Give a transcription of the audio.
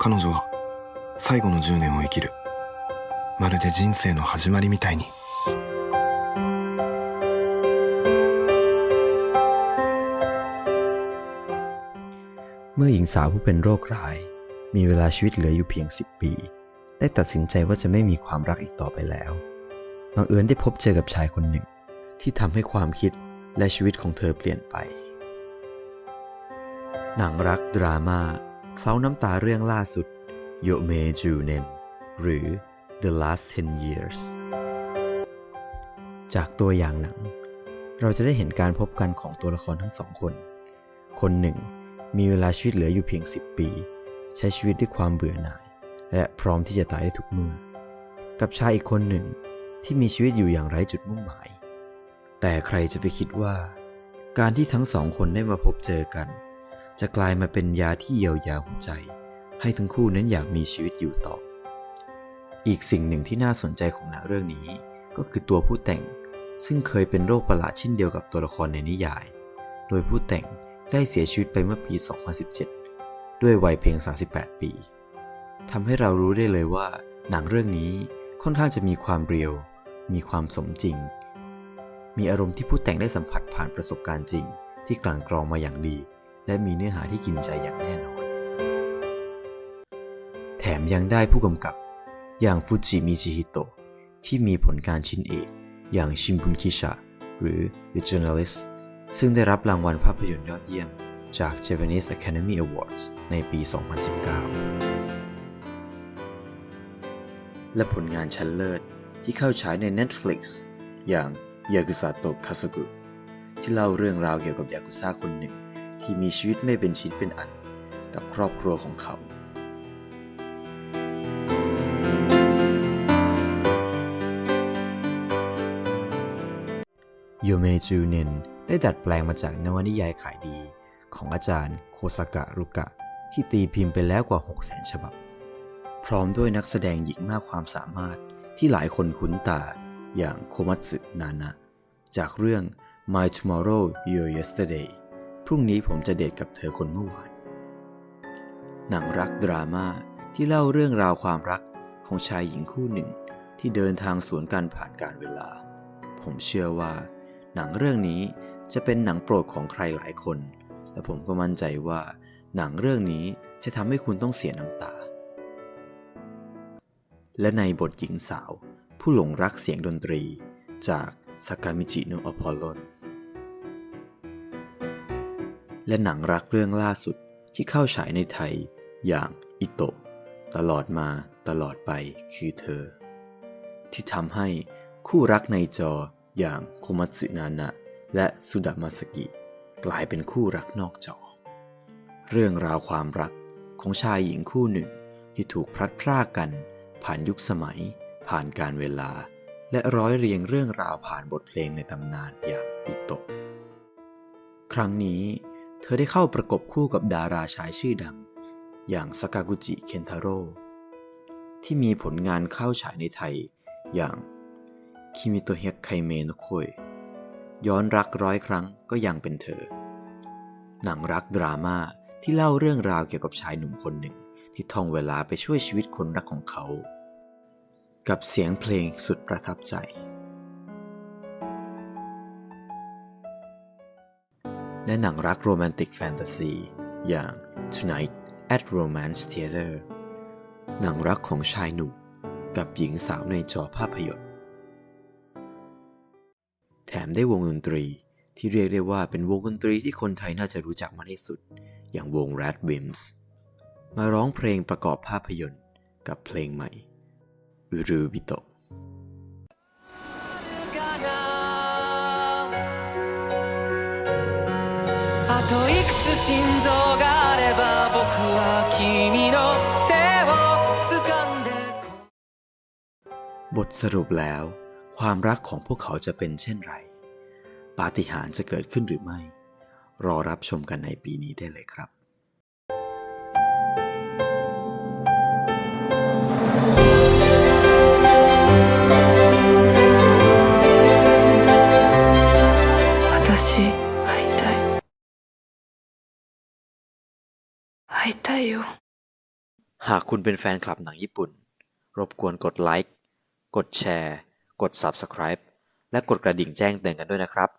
彼女は最後の10年を生きるまるで人生の始まりみたいに เมื่อหญิงสาวผู้เป็นโรคร้าย มีเวลาชีวิตเหลืออยู่เพียง 10 ปี ได้ตัดสินใจว่าจะไม่มีความรักอีกต่อไปแล้วบังเอิญได้พบเจอกับชายคนหนึ่ง ที่ทำให้ความคิดและชีวิตของเธอเปลี่ยนไป หนังรักดราม่า เคล้าน้ำตาเรื่องล่าสุดโยเมจูเนนหรือ The Last 10 Years จากตัวอย่างหนัง เราจะได้เห็นการพบกันของตัวละครทั้งสองคน คนหนึ่ง มีเวลาชีวิตเหลืออยู่เพียง 10 ปี ใช้ชีวิตด้วยความเบื่อหน่าย และพร้อมที่จะตายได้ทุกเมื่อ กับชายอีกคนหนึ่งที่มีชีวิตอยู่อย่างไร้จุดมุ่งหมาย แต่ใครจะไปคิดว่า การที่ทั้งสองคนได้มาพบเจอกัน จะกลายมาเป็นยาที่เยียวยาหัวใจ ให้ทั้งคู่นั้นอยากมีชีวิตอยู่ต่อ อีกสิ่งหนึ่งที่น่าสนใจของหนังเรื่องนี้ ก็คือตัวผู้แต่ง ซึ่งเคยเป็นโรคประหลาดเช่นเดียวกับตัวละครในนิยาย โดยผู้แต่งได้เสียชีวิตไปเมื่อปี 2017 ด้วยวัยเพียง 38 ปีทำให้เรารู้ได้เลยว่า หนังเรื่องนี้ค่อนข้างจะมีความเรียว มีความสมจริง มีอารมณ์ที่ผู้แต่งได้สัมผัสผ่านประสบการณ์จริง ที่กลั่นกรองมาอย่างดี และมีเนื้อหาที่กินใจอย่างแน่นอน แถมยังได้ผู้กำกับอย่างฟูจิมิจิฮิโตะที่มีผลการชิ้นเอกอย่างชินบุนคิชะหรือ The Journalist ซึ่งได้รับรางวัลภาพยนตร์ยอดเยี่ยมจาก Japanese Academy Awards ในปี 2019 และผลงานชั้นเลิศที่เข้าฉายใน Netflix อย่างยากุซาโตะคาสุกุที่เล่าเรื่องราวเกี่ยวกับยากุซ่าคนหนึ่ง ที่มีชีวิตไม่เป็นชิ้นเป็นอันกับครอบครัวของเขา โยเมจูเนนได้ดัดแปลงมาจากนวนิยายขายดีของอาจารย์โคซกะรุกะ ที่ตีพิมพ์ไปแล้วกว่า 6 0 0 0 0ฉบับ พร้อมด้วยนักแสดงหญิงมากความสามารถที่หลายคนคุ้นตาอย่างโคมัตสึนานะ จากเรื่อง My Tomorrow Your Yesterday รุ่งนี้ผมจะเดทกับเธอคนเมื่อวาน หนังรักดราม่าที่เล่าเรื่องราวความรักของชายหญิงคู่หนึ่งที่เดินทางสวนกันผ่านการเวลา ผมเชื่อว่า หนังเรื่องนี้จะเป็นหนังโปรดของใครหลายคน และผมก็มั่นใจว่า หนังเรื่องนี้จะทำให้คุณต้องเสียน้ำตา และในบทหญิงสาว ผู้หลงรักเสียงดนตรีจากสากามิจิโนอพอลลอน และหนังรักเรื่องล่าสุดที่เข้าฉายในไทยอย่างอิโตะตลอดมาตลอดไปคือเธอ ที่ทำให้คู่รักในจออย่างโคมัตสึนานะและสุดามาสกิ กลายเป็นคู่รักนอกจอ เรื่องราวความรักของชายหญิงคู่หนึ่งที่ถูกพลัดพรากกัน ผ่านยุคสมัย ผ่านการเวลา และร้อยเรียงเรื่องราวผ่านบทเพลงในตำนานอย่างอิโตะครั้งนี้ เธอได้เข้าประกบคู่กับดาราชายชื่อดัง อย่างสากากุจิเคนทาโร่ที่มีผลงานเข้าฉายในไทยอย่างคิมิโตเฮกไคเมโนโคยย้อนรักร้อยครั้งก็ยังเป็นเธอ หนังรักดราม่าที่เล่าเรื่องราวเกี่ยวกับชายหนุ่มคนหนึ่งที่ท่องเวลาไปช่วยชีวิตคนรักของเขา กับเสียงเพลงสุดประทับใจ และหนังรักโรแมนติกแฟนตาซีอย่าง Tonight at Romance Theater หนังรักของชายหนุ่มกับหญิงสาวในจอภาพยนตร์ แถมได้วงดนตรีที่เรียกได้ว่าเป็นวงดนตรีที่คนไทยน่าจะรู้จักมากที่สุด อย่างวง Rat Wimps มาร้องเพลงประกอบภาพยนตร์กับเพลงใหม่อุรุ あといくつ心臓があれば僕は君の手を掴んで บทสรุปแล้ว ความรักของพวกเขาจะเป็นเช่นไร ปาฏิหาริย์จะเกิดขึ้นหรือไม่ รอรับชมกันในปีนี้ได้เลยครับ you หากคุณเป็นแฟนคลับหนังญี่ปุ่น รบกวนกดไลค์ กดแชร์ กด Subscribe และกดกระดิ่งแจ้งเตือนกันด้วยนะครับ